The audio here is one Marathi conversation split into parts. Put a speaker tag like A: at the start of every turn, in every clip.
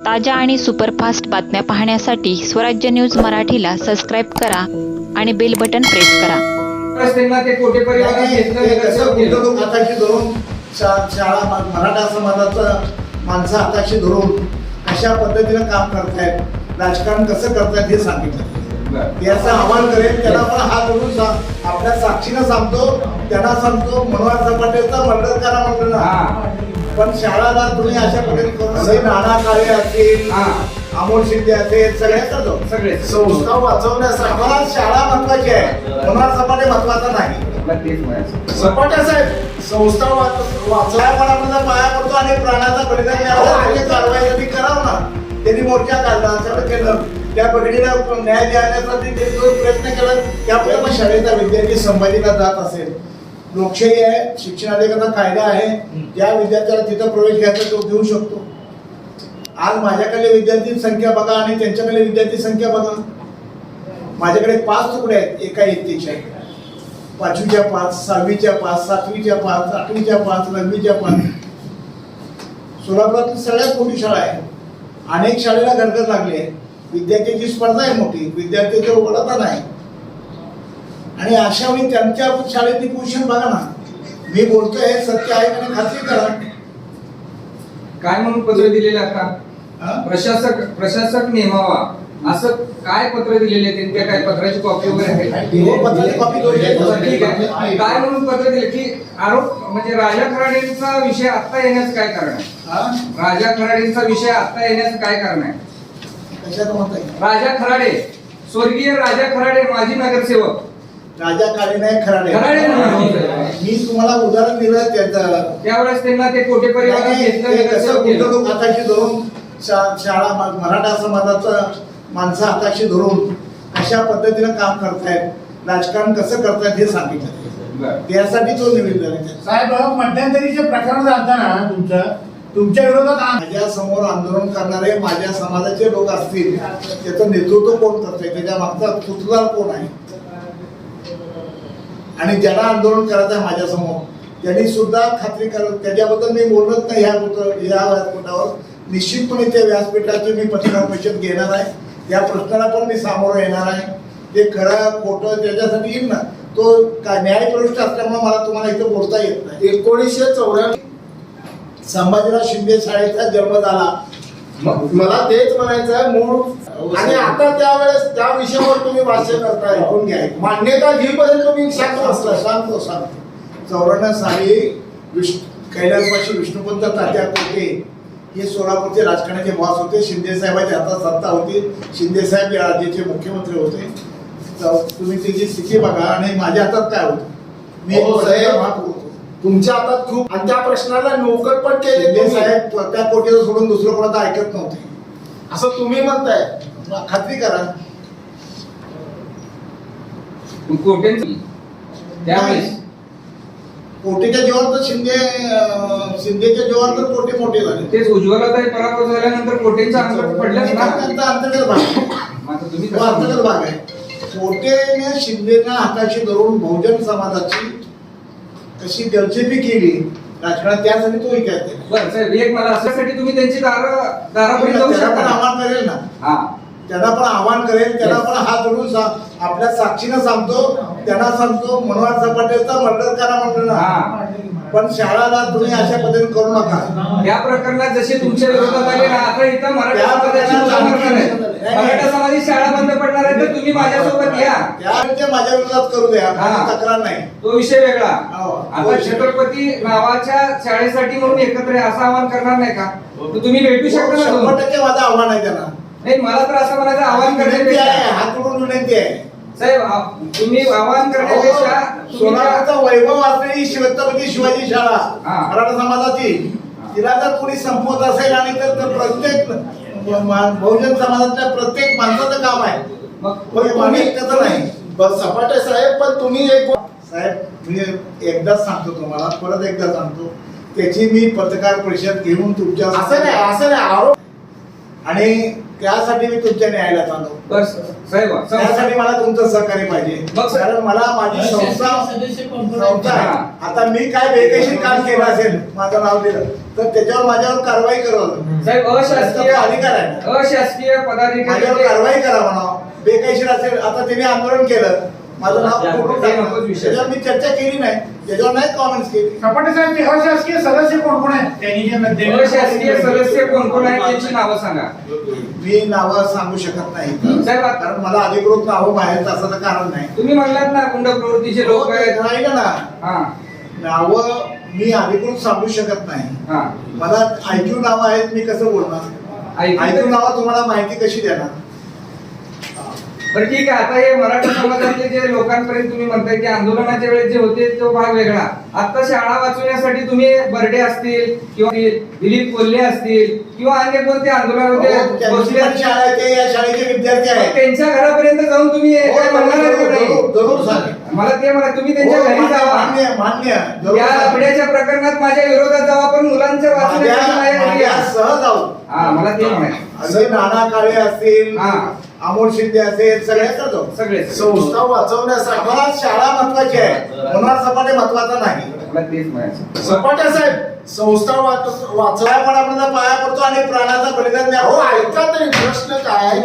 A: ताज्या आणि सुपरफास्ट बातम्या पाहण्यासाठी स्वराज्य न्यूज मराठीला सबस्क्राईब करा आणि बेल बटन प्रेस करा
B: हे शाळा मराठा समाजाचं माणसं हाताशी धरून अशा पद्धतीनं काम करतायत राजकारण कसं करतायत हे सांगितलं. याचं आव्हान करेल त्याला पण हात धरून आपल्या साक्षीनं सांगतो त्यांना सांगतो मनोहर झपाटेचा मर्डर करा म्हटलं ना
C: हा.
B: पण शाळाला तुम्ही अशा पद्धतीने करून नाना काळे असतील
C: हा.
B: अमोल शिंदे असेल सगळ्याच
C: सगळे.
B: संस्था वाचवण्यासाठी आम्हाला शाळा महत्वाची आहे. मनोहर झपाटे महत्त्वाचा नाही.
C: मला.
B: सपाट्या साहेब संस्था वाचवाय आपण पाया पडतो आणि प्राणाचा बलिदान द्यावा आणि कारवाईसाठी करावं ना? त्यांनी मोर्चा काढला सगळं केलं. त्या बघडीला न्याय देण्यासाठी ते जो प्रयत्न केला त्यामुळे मग शाळेचा विद्यार्थी संभाजीला जात असेल. लोकशाही आहे शिक्षणाधिकाचा कायदा आहे ज्या विद्यार्थ्याला तिथं प्रवेश घ्यायचा तो घेऊ शकतो. आज माझ्याकडे विद्यार्थी संख्या बघा आणि त्यांच्याकडे विद्यार्थी संख्या बघा. माझ्याकडे पाच तुकडे आहेत एका इयत्तेच्या. पाचवीच्या पाच सहावीच्या पाच सातवीच्या पाच आठवीच्या पाच नववीच्या पाच. सोलापुरातील सगळ्यात मोठी शाळा आहे. अनेक शाळेला गरज लागली आहे. विद्यार्थ्यांची स्पर्धा आहे मोठी. विद्यार्थ्याच्या उघडता नाही. आणि अशा वेळी त्यांच्या शाळेतली पोझिशन बघा ना. मी बोलतोय हे सत्य आहे आणि खात्री करा.
C: काय म्हणून पत्र दिलेले आता?
B: हा?
C: प्रशासक प्रशासक नेमावा. असं काय पत्र दिलेले त्यांच्या काय पत्राची कॉपी वगैरे आहे
B: हो, पत्राची
C: ठीक आहे. काय म्हणून पत्र दिले? की आरोप म्हणजे राजा खराडेंचा विषय आता येण्याचं काय कारण आहे?
B: हा?
C: राजा खराडेंचा विषय आता येण्याचं काय कारण आहे? राजा खराडे स्वर्गीय राजा खराडे माजी नगरसेवक.
B: राजा काळे नाही खराडे
C: खराडे.
B: मी तुम्हाला उदाहरण दिलं त्याचं
C: त्यावेळेस त्यांना ते
B: हे
C: केलं.
B: गुंतवणूक हाताशी धरून शाळा मराठा समाजाचं माणसं हाताशी धरून अशा पद्धतीनं काम करतायत राजकारण कसं करतायत हे सांगितलं. त्यासाठी तो निवेदन.
D: साहेब मध्यंतरीचे प्रकरण झालं ना तुमचं तुमच्या विरोधात
B: माझ्यासमोर आंदोलन करणारे माझ्या समाजाचे लोक असतील त्याचं नेतृत्व कोण करतंय त्याच्या मागचा सुतदार कोण आहे आणि ज्याला आंदोलन करायचं आहे माझ्यासमोर त्यांनी सुद्धा खात्री करत त्याच्याबद्दल मी बोलत नाही ह्या या व्यासपीठावर निश्चितपणे त्या व्यासपीठाची मी पत्रकार परिषद घेणार आहे. या प्रश्नाला पण मी सामोरं येणार आहे. ते खरं खोटं त्याच्यासाठी येईल ना तो काय न्यायप्रविष्ट असल्यामुळे मला तुम्हाला इथं बोलता येत नाही.
E: एकोणीसशे चौऱ्याण्णव
B: संभाजीराव शिंदे शाळेचा जन्म झाला.
E: मला तेच म्हणायचं आहे मूळ आणि आता त्यावेळेस त्या विषयावर तुम्ही भाष्य करताय
B: ऐकून घ्या.
E: मान्यता घेईपर्यंत तुम्ही शांत
B: सांगतो
E: बसला
B: सांगतो सांगतो चौऱ्याण्णव साली विष्णू कैलासवासी विष्णुपंत तात्या कोटे हे सोलापूरचे राजकारणाचे बॉस होते. शिंदे साहेबांच्या हातात सत्ता होती. शिंदे साहेब या राज्याचे मुख्यमंत्री होते. तर तुम्ही त्याची स्थिती बघा आणि माझ्या हातात काय होतं? मी
E: हो, साहेब. तुमच्या हातात खूप आणि त्या प्रश्नाला नोकर पण केले.
B: साहेब त्या कोटीचं सोडून दुसरं कोणाचं ऐकत नव्हते.
E: असं तुम्ही म्हणताय.
B: खात्री करा.
C: कोट्यांचं त्यावेळेस
B: कोटीच्या जीवावर तर शिंदे शिंदेच्या जीवावर तर कोटी मोठे झाले.
C: तेच उज्ज्वलाताई पराभव झाल्यानंतर कोटेंचा अंतर पडलंच ना.
B: त्यांचा अंतर्गत भाग.
C: आता तुम्ही
B: तो अंतर्गत भाग आहे. कोटेने शिंदेना हाताशी धरून बहुजन समाजाची कशी गलचेपी केली राजकारणात त्यासाठी तो विकायचे
C: बरं साहेब एक मला असण्यासाठी तुम्ही त्यांची दार दारापर्यंत जाऊ
B: त्याला पण
C: शकता.
B: आव्हान करेल ना.
C: हा.
B: त्यांना पण आव्हान करेल त्यांना पण हात सा- आपल्या साक्षीनं सांगतो त्यांना सांगतो मनोहर झपाटेचा मर्डर करा म्हटलं ना.
C: हा.
B: पण शाळाला तुम्ही अशा पद्धतीने करू नका.
C: या प्रकरणात जसे तुमच्या विरोधात आले ना आता इथं मराठा
B: त्या
C: समाजाची
B: प्रकरणात
C: मुलं मरणार आहेत. मराठा समाजाची शाळा बंद पडणार आहे तर तुम्ही माझ्यासोबत या.
B: त्या माझ्या विरोधात करू द्या
C: हा.
B: तक्रार नाही.
C: तो विषय वेगळा.
B: हो.
C: आता छत्रपती नावाच्या शाळेसाठी म्हणून एकत्र या, असं आवाहन करणार नाही का? तर तुम्ही भेटू शकता ना
B: शंभर
C: दोन?
B: टक्के माझं आव्हान आहे त्यांना.
C: नाही मला तर असं म्हणायचं आवाहन
B: विनंती आहे
C: करण्यापेक्षा
B: हात जोडून विनंती आहे.
C: साहेब आ- तुम्ही आवाहन करण्यापेक्षा तुम्ही त्या-
B: सोलापूरचा वैभव असलेली छत्रपती शिवाजी शाळा
C: हा.
B: मराठा समाजाची तिला जर कोणी संपवत असेल आणि तर तर प्रत्येक बहुजन समाजातल्या प्रत्येक माणसाचं काम आहे.
C: मग
B: एकत्र नाही.
E: बस सपाटे साहेब पण तुम्ही एक
B: साहेब मी एकदाच सांगतो तुम्हाला परत एकदा सांगतो. त्याची मी पत्रकार परिषद घेऊन तुमच्या
E: असं नाही असं नाही आरोप
B: आणि त्यासाठी मी तुमच्या न्यायालयात आलो.
C: बस साहेब
B: त्यासाठी मला तुमचं सहकार्य पाहिजे. कारण मला माझी संस्था संस्था आहे. आता मी काय बेकायदेशीर काम केलं असेल माझं नाव दिलं तर त्याच्यावर माझ्यावर कारवाई करवलं
C: साहेब अशासकीय
B: अधिकार आहे.
C: अशासकीय पदाधिकारी
B: माझ्यावर कारवाई करा म्हणा बेकायदेशीर असेल आता त्यांनी आंदोलन केलं माझं नाव
C: विषय.
B: त्याच्यावर मी चर्चा केली नाही त्याच्यावर नाही कॉमेंट्स केली.
D: सपाटे साहेब ते अशासकीय सदस्य कोण कोण आहेत? त्यांनी जे मध्ये-
C: अशासकीय सदस्य कोण कोण आहेत त्यांची नावं सांगा.
B: मी नावं सांगू शकत नाही.
C: साहेब, आता-
B: कारण मला अधिकृत नावं माहीत असं तर कारण नाही.
C: तुम्ही म्हणलात ना गुंड प्रवृत्तीचे लोक आहेत.
B: राहिलं ना?
C: हा.
B: नावं मी अधिकृत सांगू शकत नाही.
C: हा.
B: मला ऐकू नावं आहेत मी कसं बोलणार?
C: ऐकू
B: ऐकू
C: तर-
B: नावं तुम्हाला माहिती कशी देणार?
C: बरं ठीक आहे आता हे मराठा समाजातले जे लोकांपर्यंत तुम्ही म्हणताय की आंदोलनाच्या वेळेस जे होते तो भाग वेगळा आता शाळा वाचवण्यासाठी तुम्ही बर्डे असतील किंवा दिलीप कोल्हे असतील किंवा अन्य कोणते
B: अहो,
C: आंदोलनामध्ये
B: त्यांची
C: बसले
B: पण शाळा आहे, ते या शाळेचे विद्यार्थी आहेत
C: त्यांच्या घरापर्यंत जाऊन तुम्ही
B: हो,
C: काय म्हणणार आहेत. मला ते म्हणा तुम्ही त्यांच्या
B: हो,
C: घरी जावा
B: मान्य
C: या. लफड्याच्या प्रकरणात माझ्या विरोधात जावा पण मुलांच्या वाचण्यासाठी
B: माझ्या-
C: माझ्या घरी या.
B: माझ्या सह जाऊ
C: हा मला ते म्हणायचं
B: असे नाना काळे असतील
C: हा.
B: अमोल शिंदे असेल सगळ्यांचा जाऊ
C: सगळे
E: संस्था वाचवण्यासाठी.
B: आम्हाला शाळा महत्वाची आहे. होणार सपाटे महत्त्वाचा नाही.
C: मला
E: सपाट्या साहेब संस्था वाच- वाचव
B: पाया पडापर्यंत पाया पडतो आणि प्राणाचं बलिदान
E: हो
B: द्यावं
E: ऐका तरी प्रश्न काय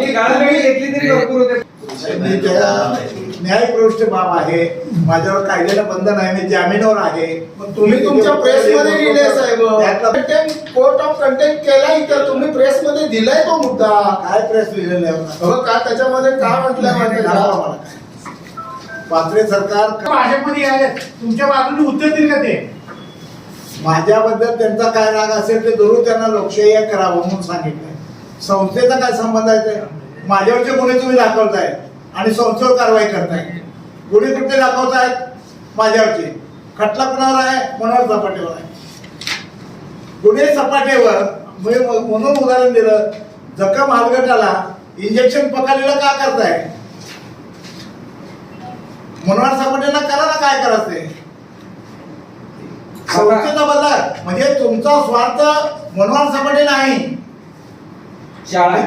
C: घेतली तरी भरपूर होते.
B: न्यायप्रविष्ट बाब आहे. माझ्यावर कायद्यानं बंधन आहे मी जामिनावर आहे.
E: मग तुम्ही तुमच्या प्रेस मध्ये लिहिले साहेब. कोर्ट ऑफ कंटेंट केला इथं. तुम्ही प्रेस मध्ये दिलाय तो मुद्दा.
B: काय प्रेस लिहिलेलं आहे?
E: का त्याच्यामध्ये म्हटलं का
B: मला. पात्रे सरकार
D: भाजपमध्ये आहेत तुमच्या बाजूने उतरतील का ते?
B: माझ्याबद्दल त्यांचा काय राग असेल ते जरूर त्यांना लोकशाही करावं म्हणून सांगितलंय. संस्थेचा काय संबंध आहे ते? माझ्यावरचे गुन्हे तुम्ही दाखवताय. आणि संस्थेवर कारवाई करताय. गुन्हे कुठले दाखवतायत? माझ्यावरचे खटला कुणावर आहे? मनोहर सपाटेवर आहे. गुन्हे सपाटेवर मी म्हणून उदाहरण दिलं जखम हालगटाला इंजेक्शन पकडलेलं का करताय? मनोहर सपाटेला करा ना काय करायचं ते. संस्थेचा बदल म्हणजे तुमचा स्वार्थ मनोहर सपाटे नाही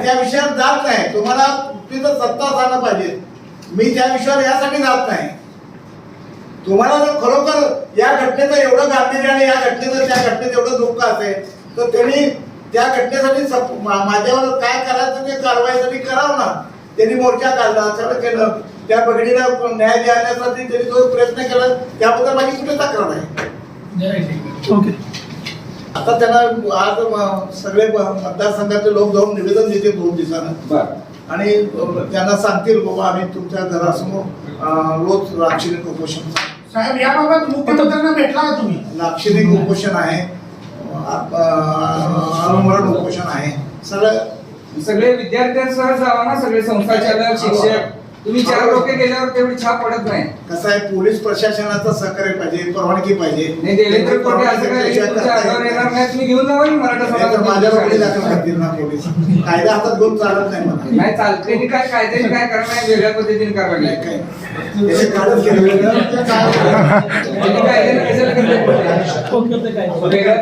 B: त्या विषयात जात नाही. तुम्हाला तिथं सत्ता झालं पाहिजे. मी त्या विषयावर यासाठी जात नाही. तुम्हाला जर खरोखर या घटनेचं एवढं गांभीर्य आणि या घटनेचं त्या घटनेत एवढं दुःख असेल तर त्यांनी त्या घटनेसाठी माझ्यावर काय करायचं ते कारवाईसाठी करावं ना. त्यांनी मोर्चा काढला सगळं केलं. त्या पगडीला न्याय देण्यासाठी त्यांनी जो प्रयत्न केला त्याबद्दल माझी कुठे तक्रार आहे आता त्यांना आज सगळे म- मतदारसंघाचे लोक जाऊन निवेदन देते दोन दिवसानं.
C: बर.
B: आणि त्यांना सांगतील बाबा आम्ही तुमच्या घरासमोर रोज लाक्षणिक उपोषण
D: साहेब याबाबत मुख्यमंत्र्यांना भेटला का तुम्ही?
B: लाक्षणिक उपोषण आहे. अनुमरण उपोषण आहे. सगळं
C: सगळे विद्यार्थ्यांसह जावा ना सगळे संस्थाचालक शिक्षक तुम्ही चार लोक गेल्यावर तेवढी छाप पडत नाही.
B: कसं आहे पोलीस प्रशासनाचं सहकार्य पाहिजे परवानगी पाहिजे.
C: नाही देवेंद्र कोटे असं काय तुमच्या अंगावर येणार नाही तुम्ही घेऊन जावा की मराठा
B: नाही तर माझ्यावर गुन्हे दाखल
C: समाजात
B: करतील ना पोलीस. कायदा हातात घेऊन चालत नाही मला
C: नाही चालते त्यांनी काय कायद्याने काय करणार वेगळ्या पद्धतीने करावं
B: नाही
C: लागेल
B: काय त्याचे कारण केलं
C: त्यांनी कायद्याने कशाला करतात? वेगळ्या